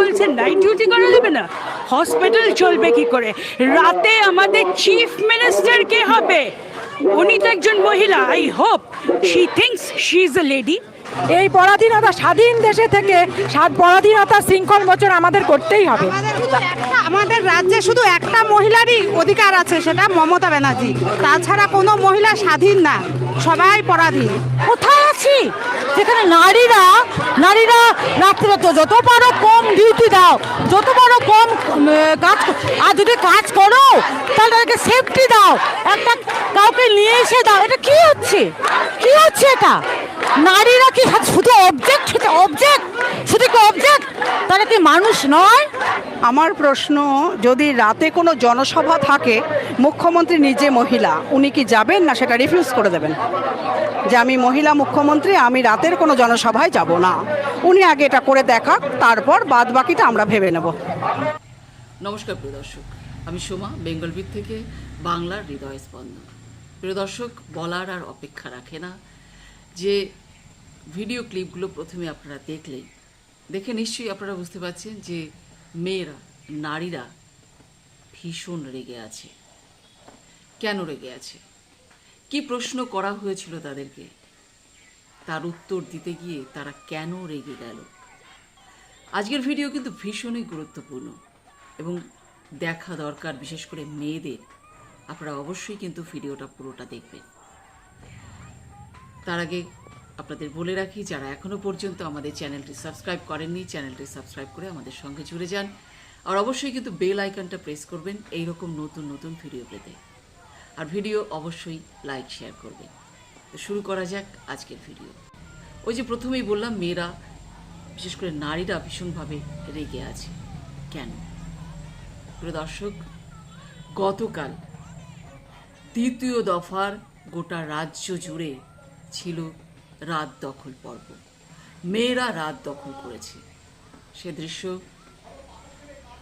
বলছেন night duty করা যাবে না। হসপিটাল চলবে কি করে? রাতে আমাদের চিফ মিনিস্টার কে হবে? উনি তো একজন মহিলা I hope she thinks she is a lady এই পরাধীনতা স্বাধীন দেশে থেকে পরাধীনতা শৃঙ্খল মোচন আমাদের করতেই হবে। আমাদের আমাদের রাজ্যে শুধু একটা মহিলারই অধিকার আছে সেটা মমতা ব্যানার্জি। তাছাড়া কোনো মহিলা স্বাধীন না সবাই পরাধীন। কোথায় আছি? যেখানে নারীরা নারীরা রাত্রে তো যত পারো কম ডিউটি দাও, যত পারো কম কাজ আর যদি কাজ করো, তাহলে তাদেরকে সেফটি দাও। একটা কাউকে নিয়ে এসে দাও। এটা কি হচ্ছে? কি হচ্ছে এটা? নারীরা কি শুধু অবজেক্ট শুধু অবজেক্ট শুধু কি অবজেক্ট তারা কি মানুষ নয়? আমার প্রশ্ন, যদি রাতে কোনো জনসভা থাকে, মুখ্যমন্ত্রী নিজে মহিলা, উনি কি যাবেন না সেটা রিফিউজ করে দেবেন? যে আমি মহিলা মুখ্যমন্ত্রী, আমি রাতের কোনো জনসভায় যাব না। উনি আগে এটা করে দেখাক, তারপর বাদ বাকিটা আমরা ভেবে নেব। নমস্কার প্রিয় দর্শক, আমি সোমা বেঙ্গলবিদ থেকে বাংলার হৃদয় স্পন্দন। প্রিয় দর্শক, বলার আর অপেক্ষা রাখে না। যে ভিডিও ক্লিপগুলো প্রথমে আপনারা দেখলেই দেখে নিশ্চয়ই আপনারা বুঝতে পারছেন যে মেয়েরা, নারীরা ভীষণ রেগে আছে। কেন রেগে আছে? কি প্রশ্ন করা হয়েছিল তাদেরকে? তার উত্তর দিতে গিয়ে তারা কেন রেগে গেল? আজকের ভিডিও কিন্তু ভীষণই গুরুত্বপূর্ণ এবং দেখা দরকার বিশেষ করে মেয়েদের। আপনারা অবশ্যই কিন্তু ভিডিওটা পুরোটা দেখবেন। তার আগে আপনাদের বলে রাখি, যারা এখনও পর্যন্ত আমাদের চ্যানেলটি সাবস্ক্রাইব করেননি, চ্যানেলটি সাবস্ক্রাইব করে আমাদের সঙ্গে জুড়ে যান। আর অবশ্যই কিন্তু বেল আইকনটা প্রেস করবেন এই রকম নতুন নতুন ভিডিও পেতে। আর ভিডিও অবশ্যই লাইক, শেয়ার করবেন। তো শুরু করা যাক আজকের ভিডিও। ওই যে প্রথমেই বললাম, মেয়েরা, বিশেষ করে নারীরা ভীষণভাবে রেগে আছে। কেন? প্রিয় দর্শক, গতকাল তৃতীয় দফার গোটা রাজ্য জুড়ে ছিল রাত দখল পর্ব। মেয়েরা রাত দখল করেছে। সে দৃশ্য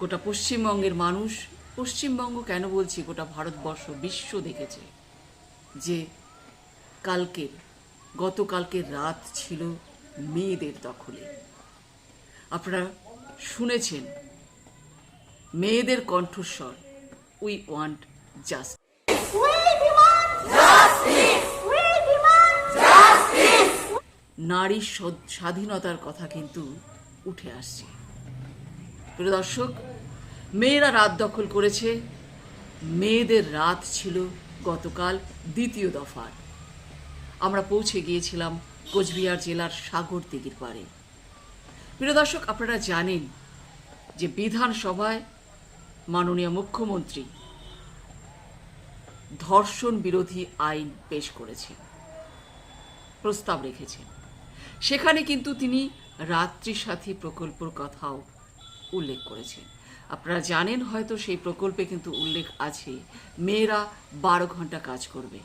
গোটা পশ্চিমবঙ্গের মানুষ, পশ্চিমবঙ্গ কেন বলছি, গোটা ভারতবর্ষ, বিশ্ব দেখেছে যে কালকের, গতকালকের রাত ছিল মেয়েদের দখলে। আপনারা শুনেছেন, মেয়েদের কণ্ঠস্বর, উই ওয়ান্ট জাস্ট নারী স্বাধীনতার কথা কিন্তু উঠে আসছে। প্রিয় দর্শক, মেয়েরা রাত দখল করেছে। মেয়েদের রাত ছিল গতকাল দ্বিতীয় দফার। আমরা পৌঁছে গিয়েছিলাম কোচবিহার জেলার সাগর দিঘির পাড়ে। প্রিয় দর্শক, আপনারা জানেন যে বিধানসভায় মাননীয় মুখ্যমন্ত্রী ধর্ষণ বিরোধী আইন পেশ করেছেন প্রস্তাব রেখেছেন। সেখানে কিন্তু তিনি রাত্রি সাথী প্রকল্পর কথাও উল্লেখ করেছেন। আপনারা জানেন হয়তো সেই প্রকল্পে কিন্তু উল্লেখ আছে, মেয়েরা বারো ঘণ্টা কাজ করবে।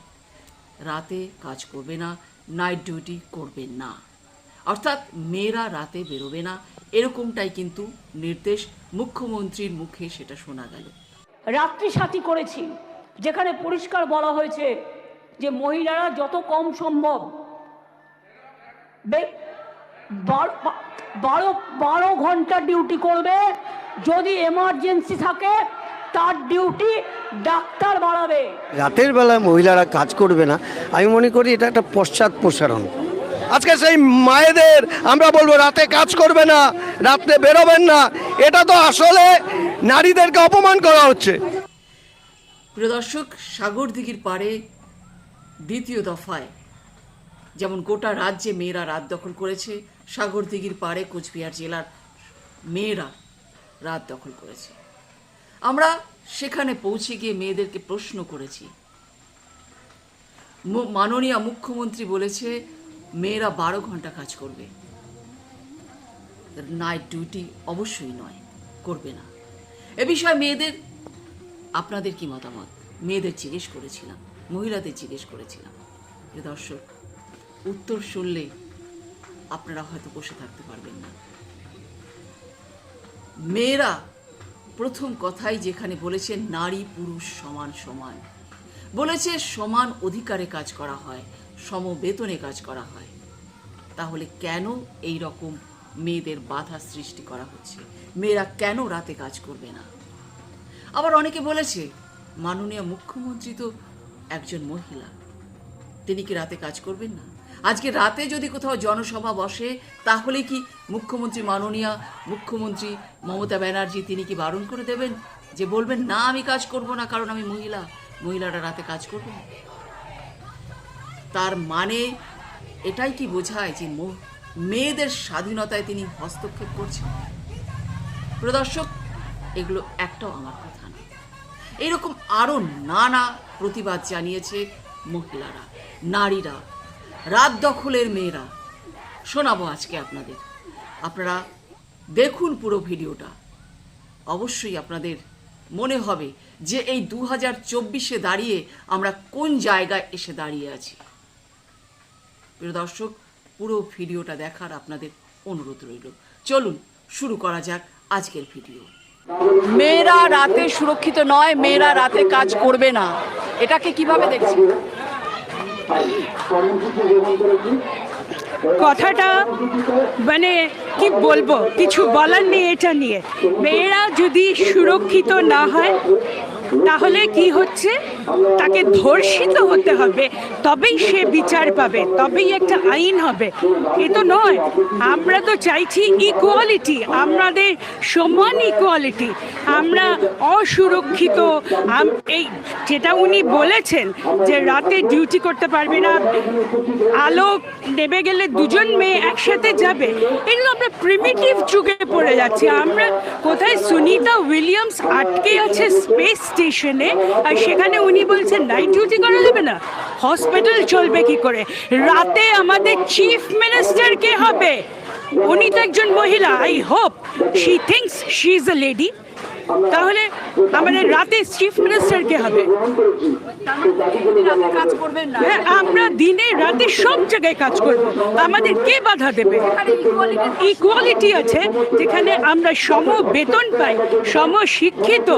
রাতে কাজ করবে না নাইট ডিউটি করবে না। অর্থাৎ মেয়েরা রাতে বেরোবে না, এরকমটাই কিন্তু নির্দেশ মুখ্যমন্ত্রীর মুখে সেটা শোনা গেল। রাত্রি সাথী করেছি, যেখানে পরিষ্কার বলা হয়েছে যে মহিলারা যত কম সম্ভব বার- বারো ঘণ্টা ডিউটি করবে। যদি এমার্জেন্সি থাকে তার ডিউটি ডাক্তার বাড়াবে। রাতের বেলা মহিলারা কাজ করবে না। আমি মনে করি এটা একটা পশ্চাৎ প্রসারণ। আজকে সেই মায়েদের আমরা বলব রাতে কাজ করবে না রাতে বেরোবেন না। এটা তো আসলে নারীদেরকে অপমান করা হচ্ছে। প্রিয় দর্শক সাগর দিঘির পাড়ে দ্বিতীয় দফায় যেমন গোটা রাজ্যে মেয়েরা রাত দখল করেছে সাগর দিঘির পাড়ে কোচবিহার জেলার মেয়েরা রাত দখল করেছে। আমরা সেখানে পৌঁছে গিয়ে মেয়েদেরকে প্রশ্ন করেছি। মাননীয় মুখ্যমন্ত্রী বলেছে, মেয়েরা বারো ঘণ্টা কাজ করবে। নাইট ডিউটি অবশ্যই নয়, করবে না। এ বিষয়ে মেয়েদের, আপনাদের কি মতামত? মেয়েদের জিজ্ঞেস করেছিলাম, মহিলাদের জিজ্ঞেস করেছিলাম। দর্শক উত্তর শুনলে আপনারা হয়তো বসে থাকতে পারবেন না। মেয়েরা, প্রথম কথাই যেখানে বলেছে, নারী, পুরুষ সমান সমান। বলেছে, সমান অধিকারে কাজ করা হয় সম বেতনে কাজ করা হয়। তাহলে কেন এই রকম মেয়েদের বাধা সৃষ্টি করা হচ্ছে? মেয়েরা কেন রাতে কাজ করবে না? আবার অনেকে বলেছে, মাননীয় মুখ্যমন্ত্রী তো একজন মহিলা, তিনি কি রাতে কাজ করবেন না? আজকে রাতে যদি কোথাও জনসভা বসে, তাহলে কি মুখ্যমন্ত্রী মাননীয়া, মুখ্যমন্ত্রী মমতা ব্যানার্জি তিনি কি বারণ করে দেবেন? যে বলবেন, না, আমি কাজ করব না, কারণ আমি মহিলা। মহিলারা রাতে কাজ করবে তার মানে এটাই কি বোঝায় যে মেয়েদের স্বাধীনতায় তিনি হস্তক্ষেপ করছেন? প্রদর্শক এগুলো একটাও আমার কথা না। এরকম আরও নানা প্রতিবাদ জানিয়েছে মহিলারা, নারীরা। রাত দখলের মেয়েরা। শোনাবো আজকে আপনাদের। আপনারা দেখুন পুরো ভিডিওটা। অবশ্যই আপনাদের মনে হবে যে এই দু হাজার চব্বিশে দাঁড়িয়ে আমরা কোন জায়গায় এসে দাঁড়িয়ে আছি। প্রিয় দর্শক, পুরো ভিডিওটা দেখার আপনাদের অনুরোধ রইল। চলুন, শুরু করা যাক আজকের ভিডিও। মেয়েরা রাতে সুরক্ষিত নয়, মেয়েরা রাতে কাজ করবে না। এটাকে কীভাবে দেখছেন? কথাটা মানে কি বলব? কিছু বলার নেই এটা নিয়ে। মেয়েরা যদি সুরক্ষিত না হয়, তাহলে কি হচ্ছে? তাকে ধর্ষিত হতে হবে, তবেই সে বিচার পাবে, তবেই একটা আইন হবে। এ তো নয়, আমরা তো চাইছি ইকুয়ালিটি আমাদের সমান ইকুয়ালিটি আমরা অসুরক্ষিত। এই যেটা উনি বলেছেন যে রাতে ডিউটি করতে পারবে না, আলো নেমে গেলে দুজন মেয়ে একসাথে যাবে, এগুলো আমরা প্রিমিটিভ যুগে পড়ে যাচ্ছি। আমরা কোথায় সুনিতা উইলিয়ামস আটকে আছে স্পেস স্টেশনে আর সেখানে উনি বলছেন নাইট ডিউটি করা যাবে না। হসপিটাল চলবে কি করে? রাতে আমাদের চিফ মিনিস্টার কে হবে? উনি তো একজন মহিলা I hope she thinks she is a lady তাহলে আমাদের রাতে চিফ মিনিস্টার কে হবে? কাজ করবেন না হ্যাঁ আমরা দিনে রাতে সব জায়গায় কাজ করব। আমাদের কে বাধা দেবে? ইকুয়ালিটি আছে যেখানে আমরা সম বেতন পাই সম শিক্ষিত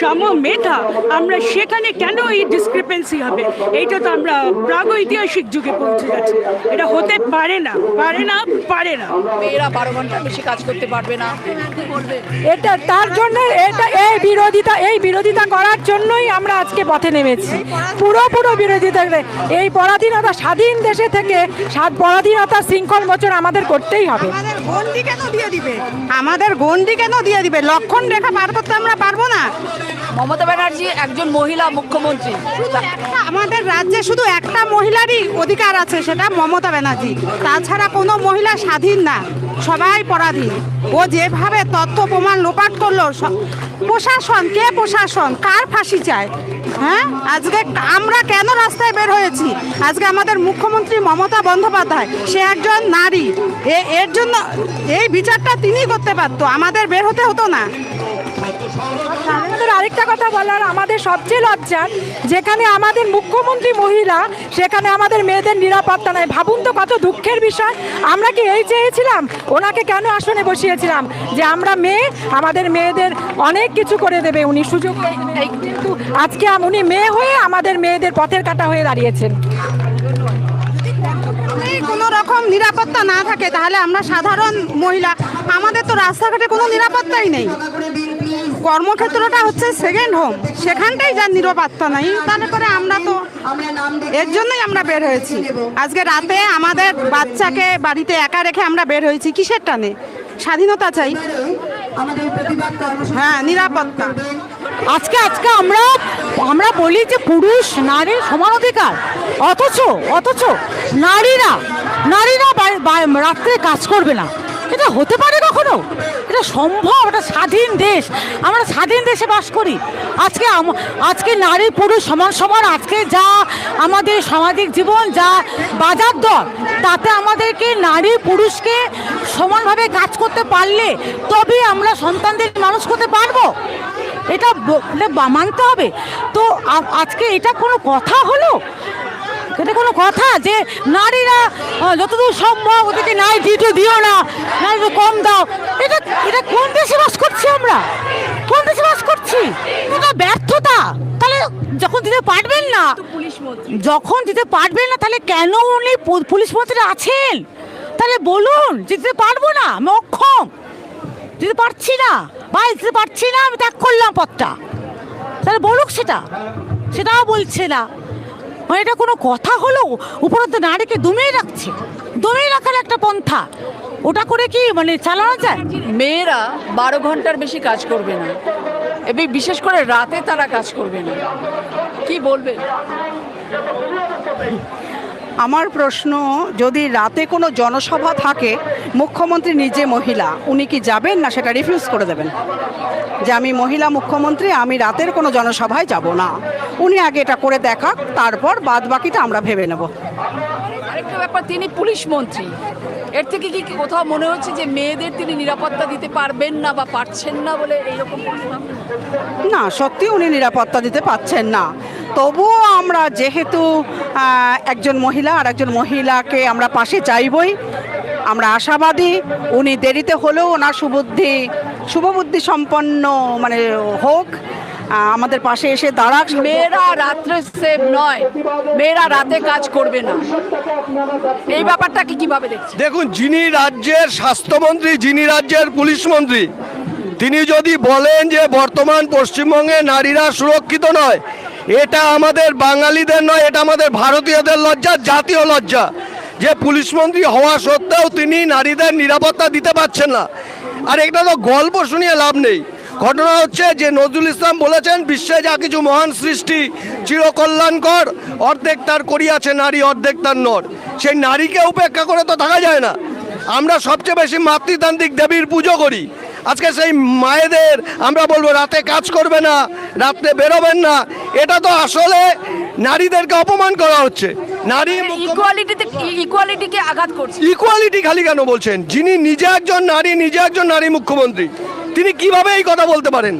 সম মেধা আমরা সেখানে কেন এই ডিসক্রিপেন্সি হবে? এইটা তো আমরা প্রাগৈতিহাসিক যুগে পৌঁছে যাচ্ছি এটা হতে পারে না পারে না পারে না। মেয়েরা বারো ঘণ্টা বেশি কাজ করতে পারবে না। এটা তার জন্য এটা এই বিরোধিতা এই বিরোধিতা করার জন্যই আমরা আজকে পথে নেমেছি। পুরো পুরো বিরোধিতা এই পরাধীনতা স্বাধীন দেশে থেকে পরাধীনতা শৃঙ্খল মোচন আমাদের করতেই হবে। আমাদের গন্ডি কেন দিয়ে দিবে? আমাদের গন্ডি কেন দিয়ে দিবে? লক্ষণ রেখা পার করতে আমরা পারব না। মমতা ব্যানার্জি একজন মহিলা মুখ্যমন্ত্রী। আমাদের রাজ্যে শুধু একটা মহিলারই অধিকার আছে সেটা মমতা ব্যানার্জি। তাছাড়া কোনো মহিলা স্বাধীন না। সবাই পরাধীন। ও যেভাবে তথ্য প্রমাণ লোপাট করল প্রশাসন, কে প্রশাসন? কার ফাঁসি চায়? হ্যাঁ? আজকে আমরা কেন রাস্তায় বের হয়েছি? আজকে আমাদের মুখ্যমন্ত্রী মমতা বন্দ্যোপাধ্যায়, সে একজন নারী। এর জন্য এই বিচারটা তিনি করতে পারতো। আমাদের বের হতে হতো না। আমাদের আরেকটা কথা বলার, আমাদের সবচেয়ে লজ্জার, যেখানে আমাদের মুখ্যমন্ত্রী মহিলা, সেখানে আমাদের মেয়েদের নিরাপত্তা নাই। ভাবুন তো কত দুঃখের বিষয়। আমরা কি এই চেয়েছিলাম? ওনাকে কেন আসনে বসিয়েছিলাম? যে আমরা মেয়ে, আমাদের মেয়েদের অনেক কিছু করে দেবে উনি। সুযোগ আজকে উনি মেয়ে হয়ে আমাদের মেয়েদের পথের কাটা হয়ে দাঁড়িয়েছেন। কোনো রকম নিরাপত্তা না থাকে, তাহলে আমরা সাধারণ মহিলা। আমাদের তো রাস্তাঘাটে কোনো নিরাপত্তাই নেই। কর্মক্ষেত্রটা হচ্ছে সেকেন্ড হোম সেখানটাই যার নিরাপত্তা নেই তাহলে পরে আমরা তো এর জন্যই আমরা বের হয়েছি। আজকে রাতে আমাদের বাচ্চাকে বাড়িতে একা রেখে আমরা বের হয়েছি, কিসের টানে? স্বাধীনতা চাই। হ্যাঁ নিরাপত্তা। আজকে আজকে আমরা আমরা বলি যে পুরুষ নারীর সমান অধিকার। অথচ অথচ নারীরা নারীরা রাত্রে কাজ করবে না। এটা হতে পারে কখনো? এটা সম্ভব? এটা স্বাধীন দেশ। আমরা স্বাধীন দেশে বাস করি। আজকে আজকে নারী, পুরুষ সমান সমান। আজকে যা আমাদের সামাজিক জীবন, যা বাজার দর, তাতে আমাদেরকে নারী, পুরুষকে সমানভাবে কাজ করতে পারলে তবে আমরা সন্তানদের মানুষ করতে পারব। এটা মানতে হবে। তো আজকে এটা কোনো কথা হলো? এটা কোনো কথা যে নারীরা যতদূর সম্ভব ওদেরকে নাই ডিউটি দিও না নাই কম দাও। এটা এটা কোন দেশে বাস করছি আমরা? কোন দেশে বাস করছি? এটা ব্যর্থতা। তাহলে যখন দিতে পারবেন না যখন দিতে পারবেন না তাহলে কেন উনি পুলিশ মন্ত্রী আছেন? তাহলে বলুন, যেতে পারব না, আমি অক্ষম। যেতে পারছি না বা যেতে পারছি না, আমি ত্যাগ করলাম পথটা। তাহলে বলুক সেটা, সেটাও বলছে না। মানে এটা কোনো কথা হলো? উপরন্ত নারীকে দমিয়ে রাখছে। দমিয়ে রাখার একটা পন্থা। ওটা করে কি মানে চালানো যায়? মেয়েরা বারো ঘণ্টার বেশি কাজ করবে না। এবং বিশেষ করে রাতে তারা কাজ করবে না। কি বলবেন আমার প্রশ্ন যদি রাতে কোনো জনসভা থাকে মুখ্যমন্ত্রী নিজে মহিলা উনি কি যাবেন না সেটা রিফিউজ করে দেবেন? যে আমি মহিলা মুখ্যমন্ত্রী আমি রাতের কোনো জনসভায় যাব না। উনি আগে এটা করে দেখাক তারপর বাদ বাকিটা আমরা ভেবে নেব। আরেকটা ব্যাপার তিনি পুলিশ মন্ত্রী। এর থেকে কি কোথাও মনে হচ্ছে যে মেয়েদের তিনি নিরাপত্তা দিতে পারবেন না বা পারছেন না বলে এইরকম না সত্যি উনি নিরাপত্তা দিতে পাচ্ছেন না। তবুও আমরা যেহেতু একজন মহিলা আর একজন মহিলাকে আমরা পাশে চাইবই আমরা আশাবাদী উনি দেরিতে হলেও ওনার সুবুদ্ধি শুভবুদ্ধি সম্পন্ন মানে হোক আমাদের পাশে এসে দাঁড়াক। মেয়েরা রাত্রে সেভ নয় মেয়েরা রাতে কাজ করবে না। এই ব্যাপারটাকে কীভাবে দেখছেন? দেখুন যিনি রাজ্যের স্বাস্থ্যমন্ত্রী যিনি রাজ্যের পুলিশ মন্ত্রী তিনি যদি বলেন যে বর্তমান পশ্চিমবঙ্গে নারীরা সুরক্ষিত নয় এটা আমাদের বাঙালিদের নয়, এটা আমাদের ভারতীয়দের লজ্জা, জাতীয় লজ্জা। যে পুলিশ মন্ত্রী হওয়া সত্ত্বেও তিনি নারীদের নিরাপত্তা দিতে পারছেন না। আর এটা তো গল্প শুনিয়ে লাভ নেই। ঘটনা হচ্ছে যে নজরুল ইসলাম বলেছেন, বিশ্বে যা কিছু মহান সৃষ্টি, চিরকল্যাণকর, অর্ধেক তার করিয়াছে নারী, অর্ধেক তার নর। সেই নারীকে উপেক্ষা করে তো থাকা যায় না। আমরা সবচেয়ে বেশি মাতৃতান্ত্রিক দেবীর পুজো করি। আজকে সেই মায়েদের আমরা বলব রাতে কাজ করবে না রাত্রে বেরোবেন না। এটা তো আসলে নারীদেরকে অপমান করা হচ্ছে। নারী ইকুয়ালিটিতে ইকুয়ালিটিকে আঘাত করছে। ইকুয়ালিটি খালি কেন বলছেন? যিনি নিজে একজন নারী নিজে একজন নারী মুখ্যমন্ত্রী তিনি কীভাবে এই কথা বলতে পারেন?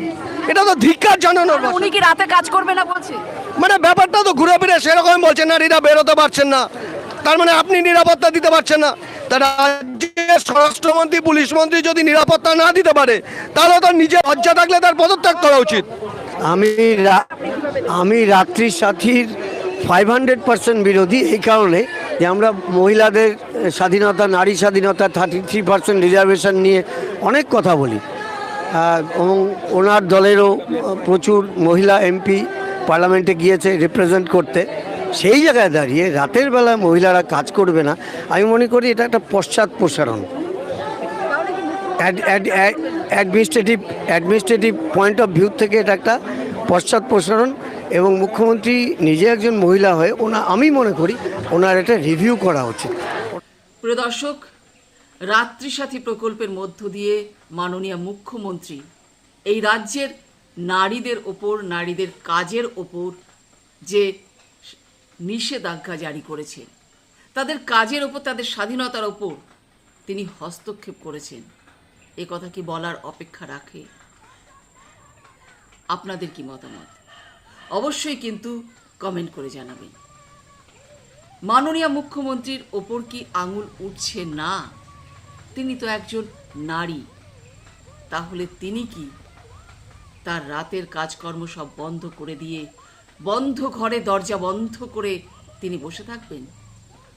এটা তো ধিক্কার জানানোর উনি কি রাতে কাজ করবে না বলছে? মানে ব্যাপারটা তো ঘুরে ফিরে সেরকম বলছেন নারীরা বেরোতে পারছেন না। তার মানে আপনি নিরাপত্তা দিতে পারছেন না। তা রাজ্যের স্বরাষ্ট্রমন্ত্রী পুলিশ মন্ত্রী যদি নিরাপত্তা না দিতে পারে, তাহলে তো নিজে লজ্জা থাকলে তার পদত্যাগ করা উচিত। আমি আমি রাত্রি সাথীর ফাইভ হান্ড্রেড পার্সেন্ট বিরোধী এই কারণে যে আমরা মহিলাদের স্বাধীনতা, নারী স্বাধীনতা থার্টি থ্রি পার্সেন্ট রিজার্ভেশন নিয়ে অনেক কথা বলি। এবং ওনার দলেরও প্রচুর মহিলা এমপি পার্লামেন্টে গিয়েছে রিপ্রেজেন্ট করতে। সেই জায়গায় দাঁড়িয়ে রাতের বেলা মহিলারা কাজ করবে না, আমি মনে করি এটা একটা পশ্চাৎ প্রসারণ। Administrative administrative point of view থেকে এটা একটা পশ্চাৎ প্রসারণ এবং মুখ্যমন্ত্রী নিজে একজন মহিলা হয়ে ওনা, আমি মনে করি ওনার এটা রিভিউ করা উচিত। প্রিয় দর্শক রাত্রিসাথী প্রকল্পের মধ্য দিয়ে মাননীয় মুখ্যমন্ত্রী এই রাজ্যের নারীদের ওপর, নারীদের কাজের ওপর যে নিষেধাজ্ঞা জারি করেছেন। তাদের কাজের ওপর, তাদের স্বাধীনতার ওপর তিনি হস্তক্ষেপ করেছেন। এ কথা কি বলার অপেক্ষা রাখে? আপনাদের কি মতামত? অবশ্যই কিন্তু কমেন্ট করে জানাবেন। মাননীয় মুখ্যমন্ত্রীর ওপর কি আঙুল উঠছে না? তিনি তো একজন নারী। তাহলে তিনি কি তার রাতের কাজকর্ম সব বন্ধ করে দিয়ে বন্ধ ঘরে, দরজা বন্ধ করে তিনি বসে থাকবেন।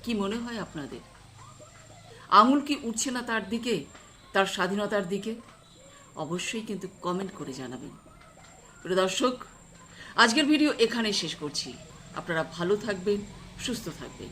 কি মনে হয় আপনাদের? আঙুল কি উঠছে না তার দিকে, তার স্বাধীনতার দিকে? অবশ্যই কিন্তু কমেন্ট করে জানাবেন। দর্শক, আজকের ভিডিও এখানে শেষ করছি। আপনারা ভালো থাকবেন, সুস্থ থাকবেন।